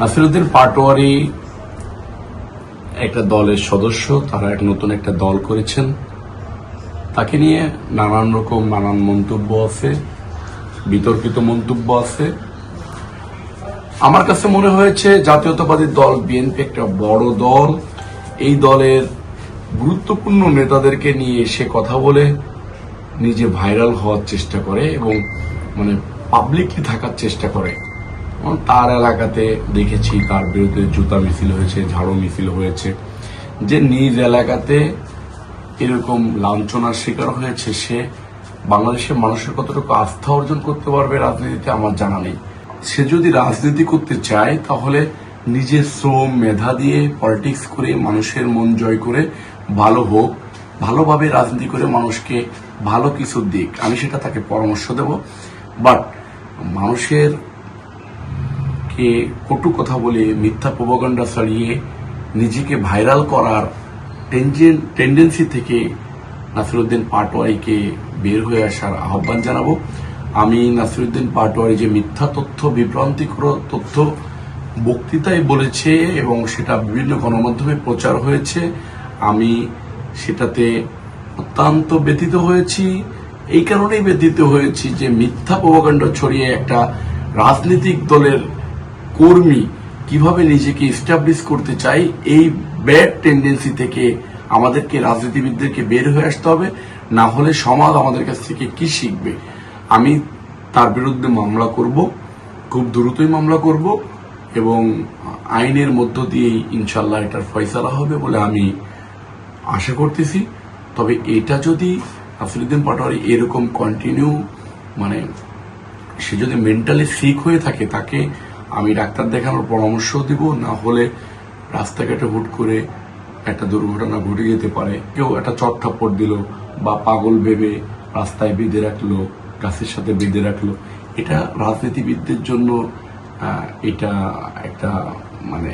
নাসিরুদ্দিন পাটোয়ারি একটা দলের সদস্য, তারা এক নতুন একটা দল করেছেন। তাকে নিয়ে নানান রকম নানান মন্তব্য আছে, বিতর্কিত মন্তব্য আছে। আমার কাছে মনে হয়েছে, জাতীয়তাবাদী দল, বিএনপি একটা বড় দল। এই দলের গুরুত্বপূর্ণ নেতাদেরকে নিয়ে এসে কথা বলে নিজে ভাইরাল হওয়ার চেষ্টা করে এবং মানে পাবলিকলি থাকার চেষ্টা করে। তার এলাকাতে দেখেছি তার বিরুদ্ধে জুতা মিছিল হয়েছে, ঝাড়ু মিছিল হয়েছে। যে নিজ এলাকাতে এরকম লাঞ্ছনার শিকার হয়েছে, সে বাংলাদেশের মানুষের কতটুকু আস্থা অর্জন করতে পারবে রাজনীতিতে আমার জানা নেই। সে যদি রাজনীতি করতে চায়, তাহলে নিজের শ্রম, মেধা দিয়ে পলিটিক্স করে, মানুষের মন জয় করে, ভালো হোক, ভালোভাবে রাজনীতি করে মানুষকে ভালো কিছু দিক। আমি সেটা তাকে পরামর্শ দেব। বাট মানুষের কে কটু কথা বলে মিথ্যা প্রবগণ্ডা ছড়িয়ে নিজেকে ভাইরাল করার টেন্ডেন্সি থেকে নাসিরুদ্দিন পাটোয়ারিকে বের হয়ে আসার আহ্বান জানাব। আমি নাসিরুদ্দিন পাটোয়ারি যে মিথ্যা তথ্য, বিভ্রান্তিকর তথ্য বক্তৃতায় বলেছে এবং সেটা বিভিন্ন গণমাধ্যমে প্রচার হয়েছে, আমি সেটাতে অত্যন্ত ব্যথিত হয়েছি। এই কারণেই ব্যথিত হয়েছি যে মিথ্যা প্রভাকাণ্ড ছড়িয়ে একটা রাজনৈতিক দলের কর্মী কীভাবে নিজেকে ইস্টাবলিশ করতে চাই, এই ব্যাড টেন্ডেন্সি থেকে আমাদেরকে, রাজনীতিবিদদেরকে বের হয়ে আসতে হবে। না হলে সমাজ আমাদের কাছ থেকে কি শিখবে? আমি তার বিরুদ্ধে মামলা করব, খুব দ্রুতই মামলা করব এবং আইনের মধ্য দিয়েই ইনশাল্লাহ এটার ফয়সালা হবে বলে আমি আশা করতেছি। তবে এটা যদি নাসিরুদ্দিন পাটোয়ারি এরকম কন্টিনিউ মানে সে যদি মেন্টালি সিক হয়ে থাকে, তাকে আমি ডাক্তার দেখানোর পরামর্শ দিব, না হলে রাস্তাঘাটে হুট করে একটা দুর্ঘটনা ঘটে যেতে পারে। কেউ একটা চট থাপ্পড় দিল বা পাগল ভেবে রাস্তায় বেঁধে রাখল, গাছের সাথে বেঁধে রাখল। এটা রাজনীতিবিদদের জন্য এটা একটা মানে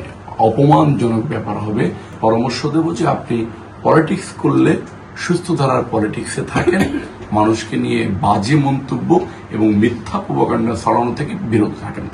অপমানজনক ব্যাপার হবে। পরামর্শ দেব যে আপনি পলিটিক্স করলে সুস্থ ধারার পলিটিক্সে থাকেন, মানুষকে নিয়ে বাজে মন্তব্য এবং মিথ্যা প্রবাকাণ্ডা ছড়ানো থেকে বিরত থাকেন।